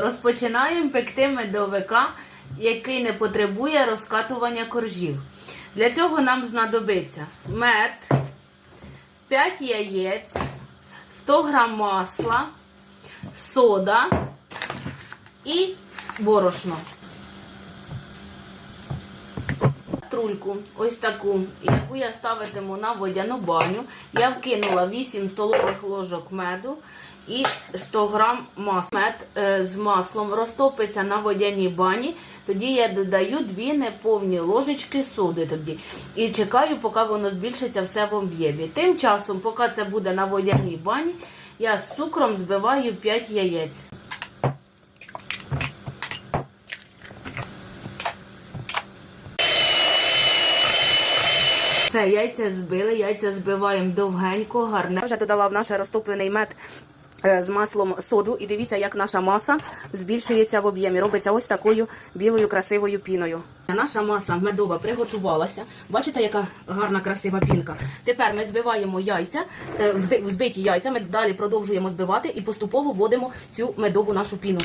Розпочинаємо пекти медовика, який не потребує розкатування коржів. Для цього нам знадобиться мед, 5 яєць, 100 г масла, сода і борошно. Каструльку, ось таку, яку я ставитиму на водяну баню. Я вкинула 8 столових ложок меду і 100 грам масла. Мед е, з маслом розтопиться на водяній бані. Тоді я додаю 2 неповні ложечки соди тоді. І чекаю, поки воно збільшиться все в об'ємі. Тим часом, поки це буде на водяній бані, я з цукром збиваю 5 яєць. Все, яйця збили, яйця збиваємо довгенько, гарне. Я вже додала в наш розтоплений мед е, з маслом соду. І дивіться, як наша маса збільшується в об'ємі. Робиться ось такою білою красивою піною. Наша маса медова приготувалася. Бачите, яка гарна красива пінка. Тепер ми збиваємо яйця, е, взби- взбиті яйця. Ми далі продовжуємо збивати і поступово вводимо цю медову нашу піну.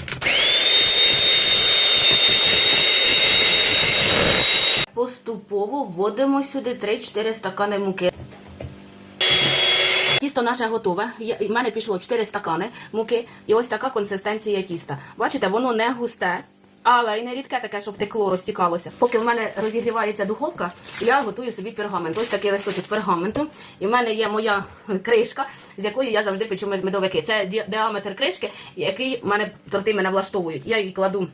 Поступово вводимо сюди 3-4 стакани муки. Тісто наше готове. В мене пішло 4 стакани муки. І ось така консистенція тіста. Бачите, воно не густе, але й не рідке таке, щоб текло, розтікалося. Поки в мене розігрівається духовка, я готую собі пергамент. Ось такий листочок пергаменту. І в мене є моя кришка, з якої я завжди печу медовики. Це діаметр кришки, який в мене торти мене влаштовують. Я її кладу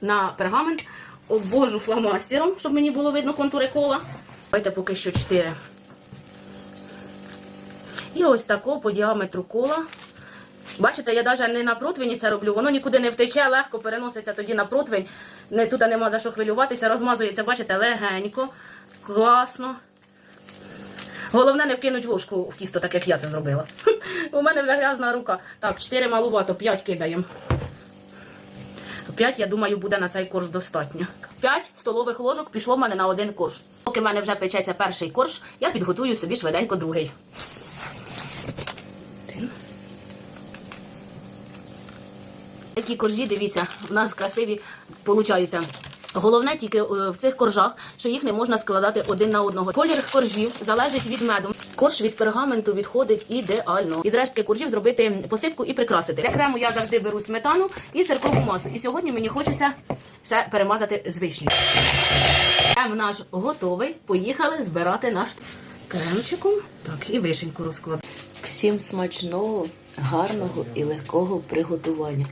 на пергамент, обвожу фломастером, щоб мені було видно контури кола. Давайте поки що 4. І ось тако по діаметру кола. Бачите, я навіть не на противні це роблю, воно нікуди не втече, легко переноситься тоді на противень. Не, тут нема за що хвилюватися, розмазується, бачите, легенько, класно. Головне не вкинуть ложку в тісто, так як я це зробила. У мене вже грязна рука. Так, 4 малувато, 5 кидаємо. 5, я думаю, буде на цей корж достатньо. 5 столових ложок пішло в мене на один корж. Поки в мене вже печеться перший корж, я підготую собі швиденько другий. Такі коржі, дивіться, у нас красиві получаються. Головне тільки е, в цих коржах, що їх не можна складати один на одного. Колір коржів залежить від меду. Корж від пергаменту відходить ідеально. Від рештки коржів зробити посипку і прикрасити. Для крему я завжди беру сметану і сиркову масу. І сьогодні мені хочеться ще перемазати з вишню. Крем наш готовий. Поїхали збирати наш кремчиком. Так, і вишеньку розкладу. Всім смачного, гарного і легкого приготування.